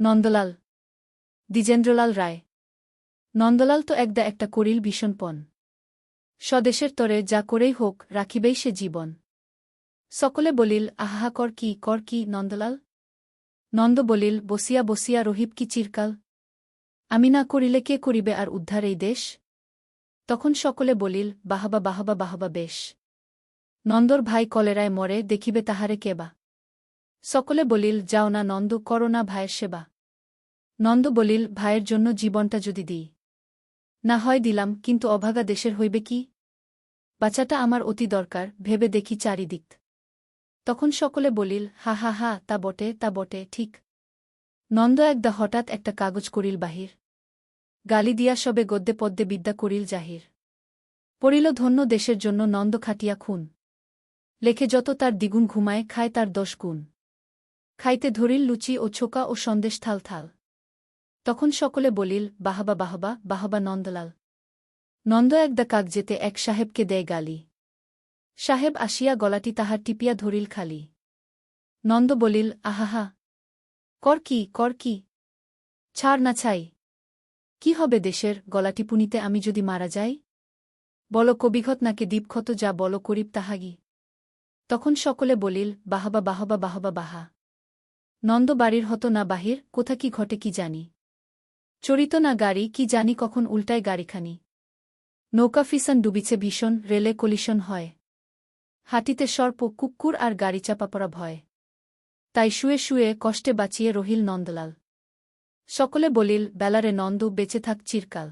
নন্দলাল। দ্বিজেন্দ্রলাল রায়। নন্দলাল তো একদা একটা করিল ভীষণপণ স্বদেশের তরে যা করেই হোক, রাখিবেই সে জীবন। সকলে বলিল, আহা, কর কি কর কি, নন্দলাল? নন্দ বলিল, বসিয়া বসিয়া রহিব কি চিরকাল? আমি না করিলে কে করিবে আর উদ্ধার এই দেশ? তখন সকলে বলিল, বাহাবা বাহাবা বাহাবা, বেশ। নন্দর ভাই কলেরায় মরে, দেখিবে তাহারে কেবা সকলে বলিল, যাও না নন্দ, করো না ভাইয়ের সেবা। নন্দ বলিল, ভাইয়ের জন্য জীবনটা যদি দিই। না হয় দিলাম, কিন্তু অভাগা দেশের হইবে কি? বাচ্চাটা আমার অতি দরকার, ভেবে দেখি চারিদিক। তখন সকলে বলিল, হা হা হা, তা বটে তা বটে, ঠিক। নন্দ একদা হঠাৎ একটা কাগজ করিল বাহির। গালি দিয়া সবে গদ্যে পদ্যে বিদ্যা করিল জাহির। পড়িল, ধন্য দেশের জন্য নন্দ খাটিয়া খুন। লেখে যত তার দ্বিগুণ ঘুমায়, খায় তার দশ গুণ। খাইতে ধরিল লুচি ও ছোকা ও সন্দেশ থাল থাল। তখন সকলে বলিল, বাহাবা বাহাবা বাহাবা নন্দলাল। নন্দ একদা যেতে এক সাহেবকে দেয় গালি। সাহেব আসিয়া গলাটি তাহার টিপিয়া ধরিল খালি। নন্দ বলিল, আহাহা। কর কি কর কি? ছাড় না ছাই। কি হবে দেশের, গলাটি পুনিতে আমি যদি মারা যাই? বল কবিঘত নাকে দীপক্ষত যা বল করিব তাহাগি। তখন সকলে বলিল, বাহাবা বাহাবা বাহাবা, বাহা। নন্দ বাড়ির হতো না বাহির, কোথা কি ঘটে কি জানি। চরিত না গাড়ি, কি জানি কখন উল্টায় গাড়িখানি। নৌকা ফিসান ডুবিছে ভীষণ, রেলে কলিশন হয়। হাতিতে সর্প কুক্কুর আর গাড়ি চাপা পড়া ভয়। তাই শুয়ে শুয়ে কষ্টে বাঁচিয়ে রহিল নন্দলাল। সকলে বলিল, বেলারে নন্দ, বেঁচে থাক চিরকাল।